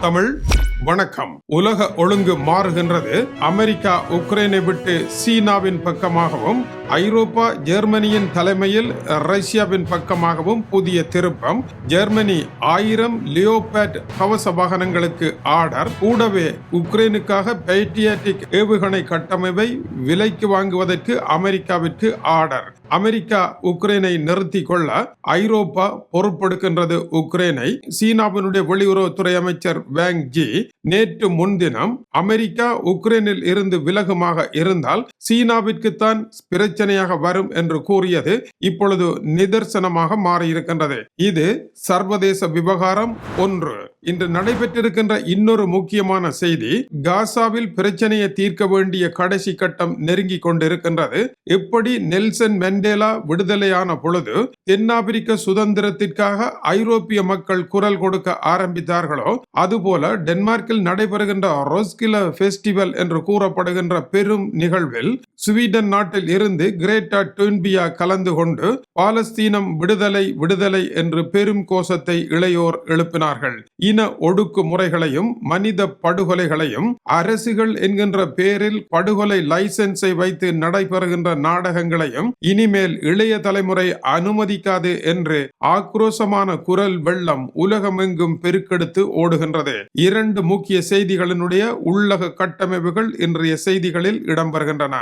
தமிழ் வணக்கம். உலக ஒழுங்கு மாறுகின்றது. அமெரிக்கா உக்ரைனை விட்டு சீனாவின் பக்கமாகவும் ஐரோப்பா ஜெர்மனியின் தலைமையில் ரஷ்யாவின் பக்கமாகவும் புதிய திருப்பம். ஜெர்மனி ஆயிரம் லியோபேட் கவச வாகனங்களுக்கு ஆர்டர். கூடவே உக்ரைனுக்காக பேட்ரியாட்டிக் ஏவுகணை கட்டமைப்பை விலைக்கு வாங்குவதற்கு அமெரிக்காவிற்கு ஆர்டர். அமெரிக்கா உக்ரைனை நிறுத்தி கொள்ள ஐரோப்பா பொறுப்பெடுக்கின்றது உக்ரைனை. சீனாவினுடைய வெளியுறவுத்துறை அமைச்சர் வேங் ஜி நேற்று முன்தினம் அமெரிக்கா உக்ரைனில் இருந்து விலகுமாக இருந்தால் சீனாவிற்குத்தான் பிரச்சனையாக வரும் என்று கூறியது இப்பொழுது நிதர்சனமாக மாறியிருக்கின்றது. இது சர்வதேச விவகாரம் ஒன்று. இன்று நடைபெற்றிருக்கின்ற இன்னொரு முக்கியமான செய்தி காசாவில் பிரச்சனையை தீர்க்க வேண்டிய கடைசி கட்டம் நெருங்கி கொண்டிருக்கின்றது. எப்படி நெல்சன் மெண்டேலா விடுதலையான பொழுது தென்னாப்பிரிக்க சுதந்திரத்திற்காக ஐரோப்பிய மக்கள் குரல் கொடுக்க ஆரம்பித்தார்களோ அதுபோல டென்மார்க்கில் நடைபெறுகின்ற ரோஸ்கில ஃபெஸ்டிவல் என்று கூறப்படுகின்ற பெரும் நிகழ்வில் ஸ்வீடன் நாட்டில் இருந்து கிரேட்டா டுன்பியா கலந்து கொண்டு பாலஸ்தீனம் விடுதலை விடுதலை என்று பெரும் கோஷத்தை இளையோர் எழுப்பினார்கள். இன ஒடுக்குமுறைகளையும் மனித படுகொலைகளையும் அரசுகள் என்கின்ற பேரில் படுகொலை லைசன்ஸை வைத்து நடைபெறுகின்ற நாடகங்களையும் இனிமேல் இளைய தலைமுறை அனுமதிக்காது என்று ஆக்ரோஷமான குரல் வெள்ளம் உலகமெங்கும் பெருக்கெடுத்து ஓடுகின்றது. இரண்டு முக்கிய செய்திகளினுடைய உள்ளக கட்டமைப்புகள் இன்றைய செய்திகளில் இடம்பெறுகின்றன.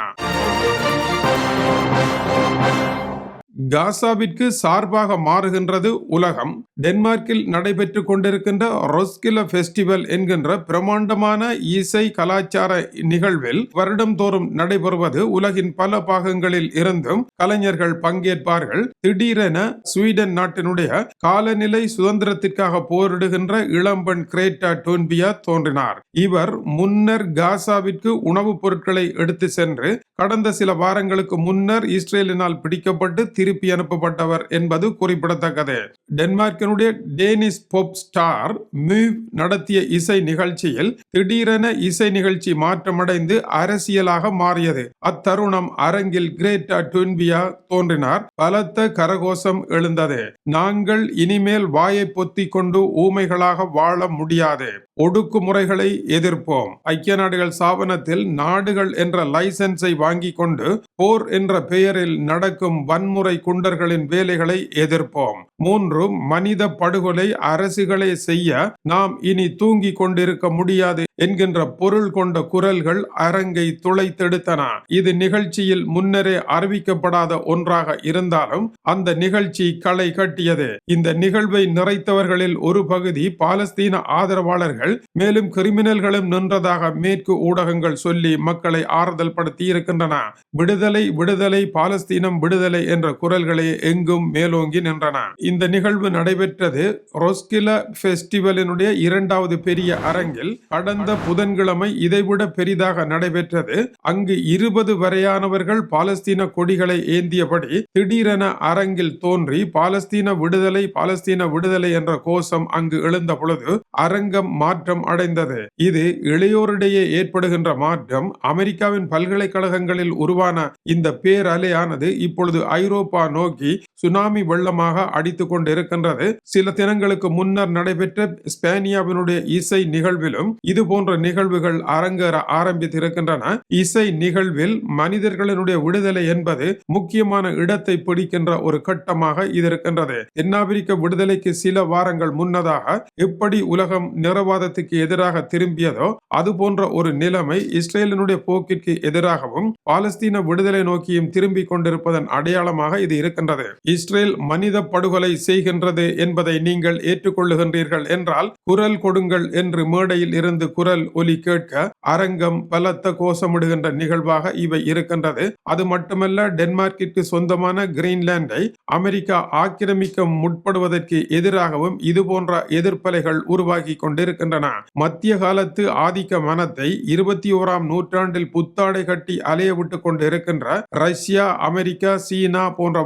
காசாவிற்கு சார்பாக மாறுகின்றது உலகம். டென்மார்க்கில் நடைபெற்று கொண்டிருக்கின்ற ரொஸ்கில ஃபெஸ்டிவல் என்கின்ற பிரமாண்டமான இசை கலாச்சார நிகழ்வில் வருடம்தோறும் நடைபெறுவது உலகின் பல பாகங்களில் இருந்தும் கலைஞர்கள் பங்கேற்பார்கள். திடீரென ஸ்வீடன் நாட்டினுடைய காலநிலை சுதந்திரத்திற்காக போரிடுகின்ற இளம்பெண் கிரேட்டா டோன்பியா தோன்றினார். இவர் முன்னர் காசாவிற்கு உணவுப் பொருட்களை எடுத்து சென்று கடந்த சில வாரங்களுக்கு முன்னர் இஸ்ரேலினால் பிடிக்கப்பட்டு திருப்பி அனுப்பப்பட்டவர் என்பது குறிப்பிடத்தக்கது. டென்மார்க்கினுடைய டேனிஸ் பொப் ஸ்டார் மிவ் நடத்திய இசை நிகழ்ச்சியில் திடீரென இசை நிகழ்ச்சி மாற்றமடைந்து அரசியலாக மாறியது. அத்தருணம் அரங்கில் கிரேட்டா டுன்பியா தோன்றினார். பலத்த கரகோஷம் எழுந்தது. நாங்கள் இனிமேல் வாயை பொத்தி கொண்டு ஊமைகளாக வாழ முடியாது. ஒடுக்குமுறைகளை எதிர்ப்போம். ஐக்கிய நாடுகள் சாபனத்தில் நாடுகள் என்ற லைசன்ஸை வாங்கி கொண்டு போர் என்ற பெயரில் நடக்கும் வன்முறை குண்டர்களின் வேலைகளை எதிர்ப்போம். மூன்று மனித படுகொலை அரசுகளை செய்ய நாம் இனி தூங்கி கொண்டிருக்க முடியாது என்கின்ற பொருள் கொண்ட குரல்கள் அரங்கை துளைத்தெடுத்தன. இது நிகழ்ச்சியில் முன்னரே அறிவிக்கப்படாத ஒன்றாக இருந்தாலும் அந்த நிகழ்ச்சி களை கட்டியது. இந்த நிகழ்வை நிறைத்தவர்களில் ஒரு பகுதி பாலஸ்தீன ஆதரவாளர்கள் மேலும் கிரிமினல்களும் நின்றதாக மேற்கு ஊடகங்கள் சொல்லி மக்களை ஆறுதல் படுத்தி இருக்கின்றன விடுதலை விடுதலை பாலஸ்தீனம் விடுதலை என்ற குரல்களே எங்கும் மேலோங்கி நின்றன. இந்த நிகழ்வு நடைபெற்றது ரொஸ்கில பெஸ்டிவலினுடைய இரண்டாவது பெரிய அரங்கில். கடந்த புதன்கிழமை இதைவிட பெரிதாக நடைபெற்றது. அங்கு இருபது வரையானவர்கள் பாலஸ்தீன கொடிகளை ஏந்தியபடி திடீரென அரங்கில் தோன்றி பாலஸ்தீன விடுதலை பாலஸ்தீன விடுதலை என்ற கோஷம் அங்கு எழுந்த பொழுது அரங்கம் மாற்றம் அடைந்தது. இது இளையோரிடையே ஏற்படுகின்ற மாற்றம். அமெரிக்காவின் பல்கலைக்கழகங்களில் உருவான இந்த பேரலையானது இப்பொழுது ஐரோப்பா நோக்கி சுனாமி வெள்ளமாக அடித்துக் கொண்டிருக்கின்றது. சில தினங்களுக்கு முன்னர் நடைபெற்ற ஸ்பேனியாவினுடைய இசை நிகழ்விலும் இது போன்ற நிகழ்வுகள் அரங்கேற ஆரம்பித்திருக்கின்றன. இசை நிகழ்வில் மனிதர்களினுடைய விடுதலை என்பது முக்கியமான இடத்தை பிடிக்கின்ற ஒரு கட்டமாக இது இருக்கின்றது. தென்னாப்பிரிக்க விடுதலைக்கு சில வாரங்கள் முன்னதாக எப்படி உலகம் நிறவாதத்துக்கு எதிராக திரும்பியதோ அது போன்ற ஒரு நிலைமை இஸ்ரேலினுடைய போக்கிற்கு எதிராகவும் பாலஸ்தீன விடுதலை நோக்கியும் திரும்பிக் கொண்டிருப்பதன் அடையாளமாக இது இருக்கின்றது. இஸ்ரேல் மனித படுகொலை செய்கின்றது என்பதை நீங்கள் ஏற்றுக்கொள்ளுகின்றீர்கள் என்றால் குரல் கொடுங்கள் என்று மேடையில் இருந்து குரல் ஒலி கேட்க அரங்கம் பலத்த கோஷமிடுகின்ற நிகழ்வாக இவை இருக்கின்றது. அது மட்டுமல்ல டென்மார்க்கிற்கு சொந்தமான கிரீன்லாண்டை அமெரிக்கா ஆக்கிரமிக்க முற்படுவதற்கு எதிராகவும் இது போன்ற எதிர்ப்பலைகள் உருவாகி கொண்டிருக்கின்றன. மத்திய காலத்து ஆதிக்க மனத்தை இருபத்தி ஓராம் நூற்றாண்டில் புத்தாடை கட்டி அலைய விட்டு கொண்டிருக்கின்ற ரஷ்யா அமெரிக்கா சீனா போன்ற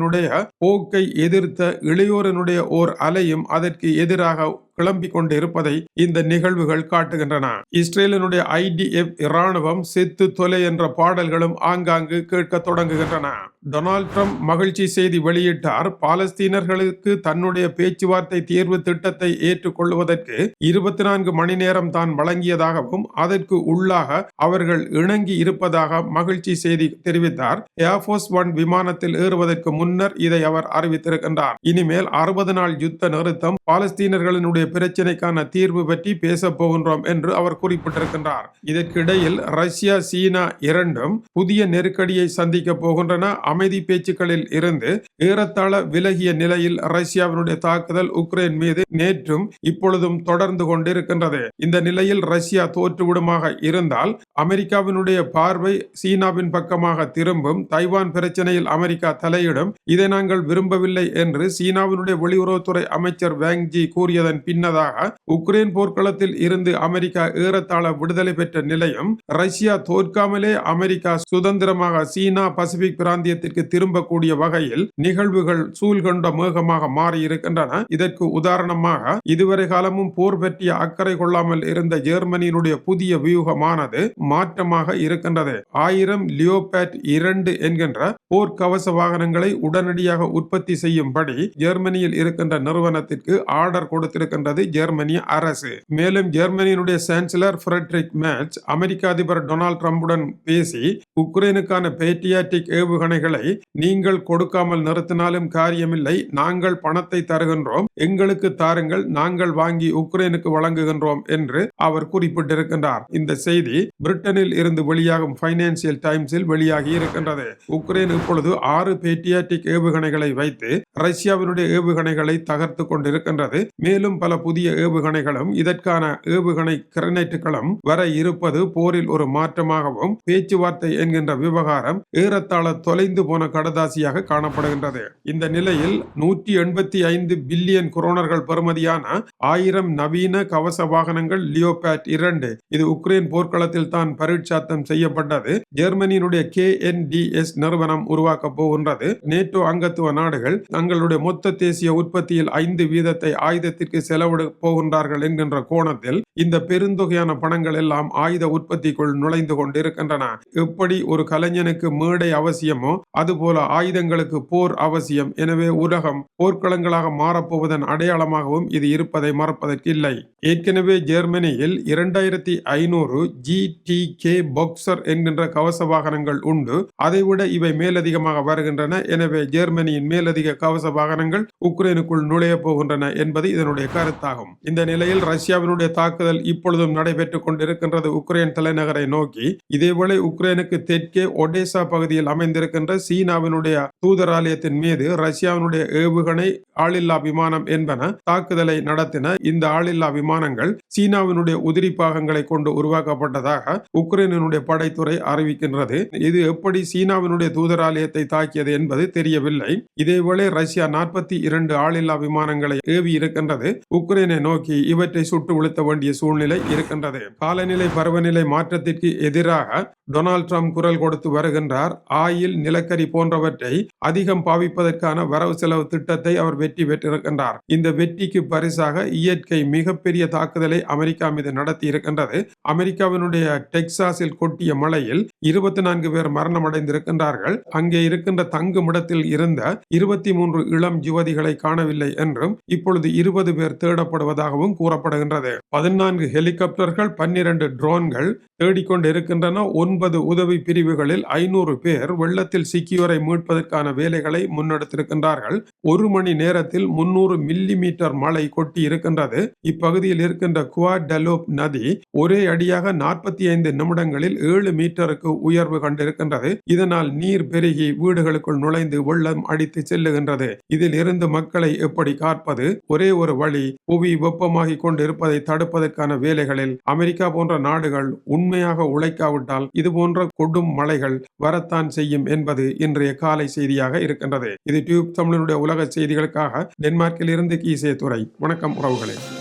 வல்லரசுகளினுடைய போக்கை எதிர்த்த இளையோரினுடைய ஓர் அலையும் அதற்கு எதிராக கிளம்பிக் கொண்டு இருப்பதை இந்த நிகழ்வுகள் காட்டுகின்றன. இஸ்ரேலினுடைய ஐடிஎஃப் இராணுவம் செத்து தொலை என்ற பாடல்களும் ஆங்காங்கு கேட்க தொடங்குகின்றன. டொனால்ட் ட்ரம்ப் மகிழ்ச்சி செய்தி வெளியிட்டார். பாலஸ்தீனர்களுக்கு தன்னுடைய பேச்சுவார்த்தை தீர்வு திட்டத்தை ஏற்றுக்கொள்வதற்கு இருபத்தி நான்கு மணி நேரம் தான் வழங்கியதாகவும் அதற்கு உள்ளாக அவர்கள் இணங்கி இருப்பதாக மகிழ்ச்சி செய்தி தெரிவித்தார். ஏர்போர்ஸ் ஒன் விமானத்தில் ஏறுவதற்கு முன்னர் இதை அவர் அறிவித்திருக்கின்றார். இனிமேல் அறுபது நாள் யுத்த நிறுத்தம் பாலஸ்தீனர்களினுடைய பிரச்சினைக்கான தீர்வு பற்றி பேசப் போகின்றோம் என்று அவர் குறிப்பிட்டிருக்கின்றார். இதற்கிடையில் ரஷ்யா சீனா இரண்டும் புதிய நெருக்கடியை சந்திக்க போகின்றன. அமைதி பேச்சுக்களில் இருந்து ஏறத்தாழ விலகிய நிலையில் ரஷ்யாவினுடைய தாக்குதல் உக்ரைன் மீது நேற்றும் இப்பொழுதும் தொடர்ந்து கொண்டிருக்கின்றது. இந்த நிலையில் ரஷ்யா தோற்றுவிடுமாக இருந்தால் அமெரிக்காவினுடைய பார்வை சீனாவின் பக்கமாக திரும்பும். தைவான் பிரச்சனையில் அமெரிக்கா தலையிடும். இதை நாங்கள் விரும்பவில்லை என்று சீனாவினுடைய வெளியுறவுத்துறை அமைச்சர் வேங்ஜி கூறியதன் பின் பின்னதாக உக்ரைன் போர்க்களத்தில் இருந்து அமெரிக்கா ஏறத்தாழ விடுதலை பெற்ற நிலையும் ரஷ்யா தோற்காமலே அமெரிக்கா சுதந்திரமாக சீனா பசிபிக் பிராந்தியத்திற்கு திரும்பக்கூடிய வகையில் நிகழ்வுகள் சூழ்கொண்ட மேகமாக மாறியிருக்கின்றன. இதற்கு உதாரணமாக இதுவரை காலமும் போர் பற்றிய அக்கறை கொள்ளாமல் இருந்த ஜெர்மனியினுடைய புதிய வியூகமானது மாற்றமாக இருக்கின்றது. ஆயிரம் லியோபேட் இரண்டு என்கின்ற போர் கவச வாகனங்களை உடனடியாக உற்பத்தி செய்யும்படி ஜெர்மனியில் இருக்கின்ற நிறுவனத்திற்கு ஆர்டர் கொடுத்திருக்கின்ற கொண்டது ஜெர்மனிய அரசு. மேலும் ஜெர்மனியினுடைய சான்சலர் ஃபிரெட்ரிக் மேட்ச் அமெரிக்க அதிபர் டொனால்ட் ட்ரம்புடன் பேசி உக்ரைனுக்கான பேட்டியாட்டிக் ஏவுகணைகளை நீங்கள் கொடுக்காமல் நிறுத்தினாலும் காரியமில்லை நாங்கள் பணத்தை தருகின்றோம் எங்களுக்கு தாருங்கள் நாங்கள் வாங்கி உக்ரைனுக்கு வழங்குகின்றோம் என்று அவர் குறிப்பிட்டிருக்கின்றார். இந்த செய்தி பிரிட்டனில் இருந்து வெளியாகும் பைனான்சியல் டைம்ஸில் வெளியாகி இருக்கின்றது. உக்ரைன் இப்பொழுது ஆறு பேட்டியாட்டிக் ஏவுகணைகளை வைத்து ரஷ்யாவினுடைய ஏவுகணைகளை தகர்த்து கொண்டிருக்கின்றது. மேலும் பல புதிய ஏவுகணைகளும் இதற்கான ஏவுகணை கிரனைட்டுகளும் வர இருப்பது போரில் ஒரு மாற்றமாகவும் பேச்சுவார்த்தை என்கின்ற விவகாரம் ஏறத்தாழ தொலைந்து போன கடதாசியாக காணப்படுகின்றது. இந்த நிலையில் நூற்றி எண்பத்தி ஐந்து பில்லியன் குரோனர்கள் பெறுமதியான ஆயிரம் நவீன கவச வாகனங்கள் லியோபேட் இரண்டு. இது உக்ரைன் போர்க்களத்தில் தான் பரீட்சாத்தம் செய்யப்பட்டது. ஜெர்மனியினுடைய கே என் டி எஸ் நிறுவனம் உருவாக்க போகின்றது. நேட்டோ அங்கத்துவ நாடுகள் தங்களுடைய மொத்த தேசிய உற்பத்தியில் ஐந்து வீதத்தை ஆயுதத்திற்கு செலவிட போகின்றார்கள் என்கின்ற கோணத்தில் இந்த பெருந்தொகையான பணங்கள் எல்லாம் ஆயுத உற்பத்திக்குள் நுழைந்து கொண்டிருக்கின்றன. எப்படி ஒரு கலைஞனுக்கு மேடை அவசியமோ அதுபோல ஆயுதங்களுக்கு போர் அவசியம். எனவே உலகம் போர்க்களங்களாக மாறப்போவதன் அடையாளமாகவும் இது இருப்பதை மறப்பதற்கு மறப்பதற்கில்லை ஏற்கனவே ஜெர்மனியில் இரண்டாயிரத்தி ஐநூறு ஜி டி கே பாக்ஸர் என்கின்ற கவச வாகனங்கள் உண்டு. அதைவிட இவை மேலதிகமாக வருகின்றன. எனவே ஜெர்மனியின் மேலதிக கவச வாகனங்கள் உக்ரைனுக்குள் நுழைய போகின்றன என்பது இதனுடைய கருத்தாகும். இந்த நிலையில் ரஷ்யாவினுடைய தாக்குதல் இப்பொழுதும் நடைபெற்றுக் கொண்டிருக்கின்றது உக்ரைன் தலைநகரை நோக்கி. இதேவேளை உக்ரைனுக்கு தெற்கே ஒடேசா பகுதியில் அமைந்திருக்கின்ற சீனாவினுடைய தூதராலயத்தின் மீது ரஷ்யாவினுடைய ஏவுகணை ஆளில்லா விமானம் என்பன தாக்குதலை நடத்தின இந்த ஆளில்லா விமானங்கள் சீனாவினுடைய உதிரி பாகங்களை கொண்டு உருவாக்கப்பட்டதாக உக்ரைனுடைய படைத்துறை அறிவிக்கின்றது. இது எப்படி சீனாவினுடைய தூதராலயத்தை தாக்கியது என்பது தெரியவில்லை. இதேவேளை ரஷ்யா நாற்பத்தி இரண்டு ஆளில்லா விமானங்களை ஏவி இருக்கின்றது. உக்ரைனை நோக்கி இவற்றை சுட்டு வீழ்த்த வேண்டிய சூழ்நிலை இருக்கின்றது. காலநிலை பருவநிலை மாற்றத்திற்கு எதிராக டொனால்ட் ட்ரம்ப் குரல் கொடுத்து வருகின்றார். ஆயில் நிலக்கரி போன்றவற்றை அதிகம் பாவிப்பதற்கான வரவு செலவு திட்டத்தை அவர் வெற்றி பெற்றிருக்கின்றார். இந்த வெற்றிக்கு பரிசாக இயற்கை மிகப்பெரிய தாக்குதலை அமெரிக்கா மீது நடத்தி இருக்கின்றது. அமெரிக்காவினுடைய டெக்சாஸில் கொட்டிய மழையில் இருபத்தி நான்கு பேர் மரணம் அடைந்திருக்கின்றார்கள் அங்கே இருக்கின்ற தங்குமிடத்தில் இருந்த இருபத்தி மூன்று இளம் யுவதிகளை காணவில்லை என்றும் இப்பொழுது இருபது பேர் தேடப்படுவதாகவும் கூறப்படுகின்றது. பதினான்கு ஹெலிகாப்டர்கள் பன்னிரண்டு ட்ரோன்கள் தேடிக்கொண்டு இருக்கின்றன ஒன்பது உதவி பிரிவுகளில் ஐநூறு பேர் வெள்ளத்தில் சிக்கியோரை மீட்பதற்கான வேலைகளை முன்னெடுத்திருக்கின்றார்கள். ஒரு மணி நேரத்தில் முன்னூறு மில்லி மீட்டர் மழை கொட்டி இருக்கின்றது. இப்பகுதியில் இருக்கின்ற குவாடலோப் நதி ஒரே அடியாக நாற்பத்தி ஐந்து நிமிடங்களில் ஏழு மீட்டருக்கு உயர்வு கண்டிருக்கின்றது. இதனால் நீர் பெருகி வீடுகளுக்குள் நுழைந்து வெள்ளம் அடித்து செல்லுகின்றது. இதில் இருந்து மக்களை எப்படி காப்பது? ஒரே ஒரு வழி புவி வெப்பமாகி கொண்டிருப்பதை தடுப்பதற்கான வேலைகளில் அமெரிக்கா போன்ற நாடுகள் உண்மையாக உழைக்காவிட்டால் இது போன்ற கொடும் மழைகள் வரத்தான் செய்யும் என்பது இன்றைய காலை செய்தியாக இருக்கின்றது. இது டியூப் தமிழனுடைய உலக செய்திகளுக்காக டென்மார்க்கில் இருந்து கீசே துறை வணக்கம் உறவுகளே.